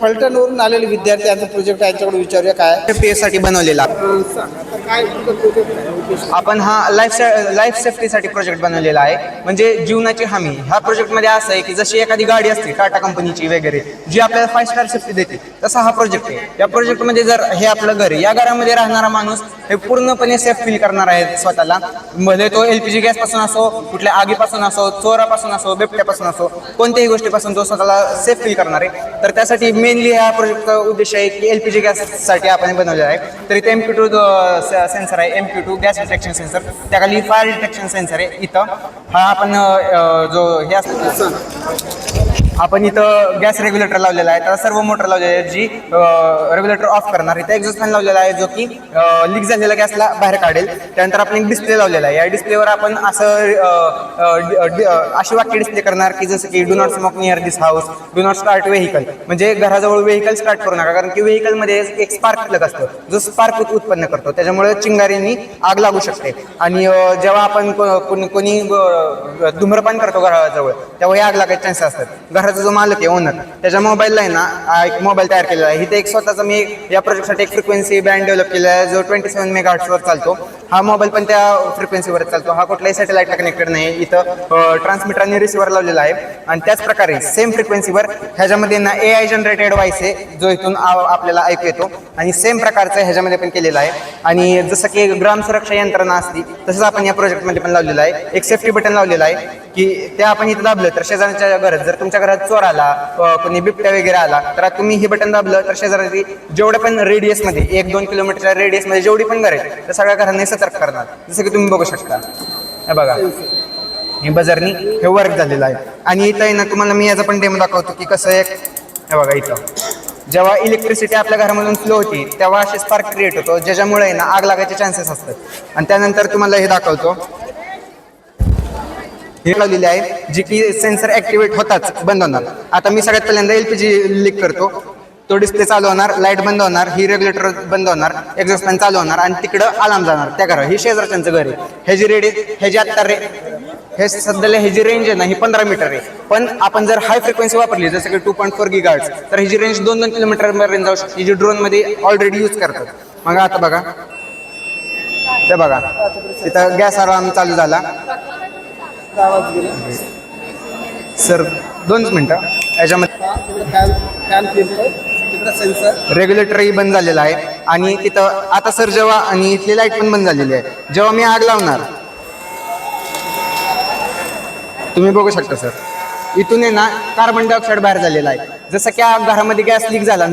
फलटणवरून आलेले विद्यार्थी यांचा प्रोजेक्ट यांच्याकडे विचारूया काय पी एससाठी बनवलेला. आपण हा लाईफ लाईफ सेफ्टीसाठी प्रोजेक्ट बनवलेला आहे. म्हणजे जीवनाची हमी. ह्या प्रोजेक्टमध्ये असं आहे की जशी एखादी गाडी असते टाटा कंपनीची वगैरे जी आपल्याला फाय स्टार सेफ्टी देते तसा हा प्रोजेक्ट आहे. या प्रोजेक्टमध्ये जर हे आपलं घर आहे या घरामध्ये राहणारा माणूस हे पूर्णपणे सेफ फील करणार आहे स्वतःला. भले तो एल पी जी गॅसपासून असो कुठल्या आगीपासून असो चोरापासून असो बिबट्यापासून असो कोणत्याही गोष्टीपासून तो स्वतःला सेफ फील करणार आहे. तर त्यासाठी मेनली हा प्रोजेक्टचा उद्देश आहे की एल पी जी गॅससाठी आपण बनवलेला आहे. तर इथे एम पी टू सेन्सर आहे. M P two gas detection sensor त्याखाली फायर डिटेक्शन सेन्सर आहे इथं. हा आपण जो हे असतो आपण इथं गॅस रेग्युलेटर लावलेला आहे. त्याला सर्व मोटर लावलेली आहे जी रेग्युलेटर ऑफ करणार. इथं एक्झॉस्ट फॅन लावलेला आहे जो की लीक झालेल्या गॅसला बाहेर काढेल. त्यानंतर आपण एक डिस्प्ले लावलेला आहे. या डिस्प्लेवर आपण असं अशी वाक्य डिस्प्ले करणार की जसं की do not smoke near this house do not start vehicle म्हणजे घराजवळ व्हेकल स्टार्ट करू नका कारण की व्हेकलमध्ये एक स्पार्क प्लग असतं. जो स्पार्क उत्पन्न करतो. त्याच्यामुळे चिंगारीनी आग लागू शकते. आणि जेव्हा आपण को- कोणी कोणी धूम्रपान करतो घराजवळ तेव्हा हे आग लागायचे चान्सेस असतात. घराचा जो मालक आहे ओनर त्याच्या मोबाईलला आहे ना एक मोबाईल तयार केलेला आहे. इथे एक स्वतःचा मी या प्रोजेक्टसाठी एक फ्रिक्वेन्सी बँड डेव्हलप केला आहे जो ट्वेंटी सेवन मेगा चालतो. हा मोबाईल पण त्या फ्रिक्वेन्सीवर चालतो. हा कुठल्याही सॅटेलाईटला कनेक्टेड नाही. इथं ट्रान्समीटर आणि रिसिव्हर लावलेला आहे. आणि त्याच प्रकारे सेम फ्रिक्वेन्सीवर ह्याच्यामध्ये ना ए आय जनरेटेड व्हॉइस आहे जो इथून आपल्याला ऐकू येतो. आणि सेम प्रकारचं ह्याच्यामध्ये पण केलेलं आहे. आणि जसं की ग्राम सुरक्षा यंत्रणा असती तसंच आपण या प्रोजेक्टमध्ये पण लावलेलं आहे. एक सेफ्टी बटन लावलेलं आहे. की ते आपण इथं दाबलं तर शेजारच्या घरात जर तुमच्या घरात चोर आला कोणी बिबट्या वगैरे आला तर तुम्ही हे बटन दाबलं तर शेजारी जेवढ्या पण रेडियसमध्ये एक दोन किलोमीटरच्या रेडियसमध्ये जेवढी पण घर आहेत तर सगळ्या घरांनी सतर्क करणार. जसं की तुम्ही बघू शकता. हे बघा. हे बजारनी हे वर्क झालेलं आहे. आणि इथं आहे ना तुम्हाला मी याचा पण डेमो दाखवतो की कसं एक हे बघा इथं. जेव्हा इलेक्ट्रिसिटी आपल्या घरामधून फ्लो होती तेव्हा असे स्पार्क क्रिएट होतो ज्याच्यामुळे आहे ना आग लागायचे चान्सेस असतात. आणि त्यानंतर तुम्हाला हे दाखवतो. हे लावलेली आहे जी की सेन्सर ऍक्टिव्हेट होताच बंद होणार. आता मी सगळ्यात पहिल्यांदा एलपीजी लीक करतो. तो डिस्प्ले चालू होणार लाइट बंद होणार ही रेग्युलेटर बंद होणार एक्झॉस्ट फॅन चालू होणार आणि तिकडं आलाम जाणार. त्या घरा ही शेजारच्यांचं घर आहे. ह्याची रेडी ह्याची आत्ता रे हे सध्याला ह्याची रेंज आहे ना ही पंधरा मीटर आहे. पण आपण जर हाय फ्रिक्वेन्सी वापरली जसं की टू पॉईंट फोर गिगार्ड्स तर ह्याची रेंज दोन दोन किलोमीटर पर्यंत जाऊ शकते ही जी ड्रोनमध्ये ऑलरेडी यूज करतात. मग आता बघा. ते बघा. तिथं गॅस आराम चालू झाला. आवाज गेला? सर दोनच मिनटं. याच्यामध्ये तिकडे फॅन फॅन फिरतो तिकडे सेन्सर रेग्युलेटरही बंद झालेला आहे. आणि तिथं आता सर जेव्हा आणि इथली लाइट पण बंद झालेली आहे. जेव्हा मी आग लावणार तुम्ही बघू शकता सर. इथून आहे ना कार्बन डायऑक्साईड बाहेर झालेला आहे. जसं की आ- घरामध्ये गॅस लीक झाला आणि जर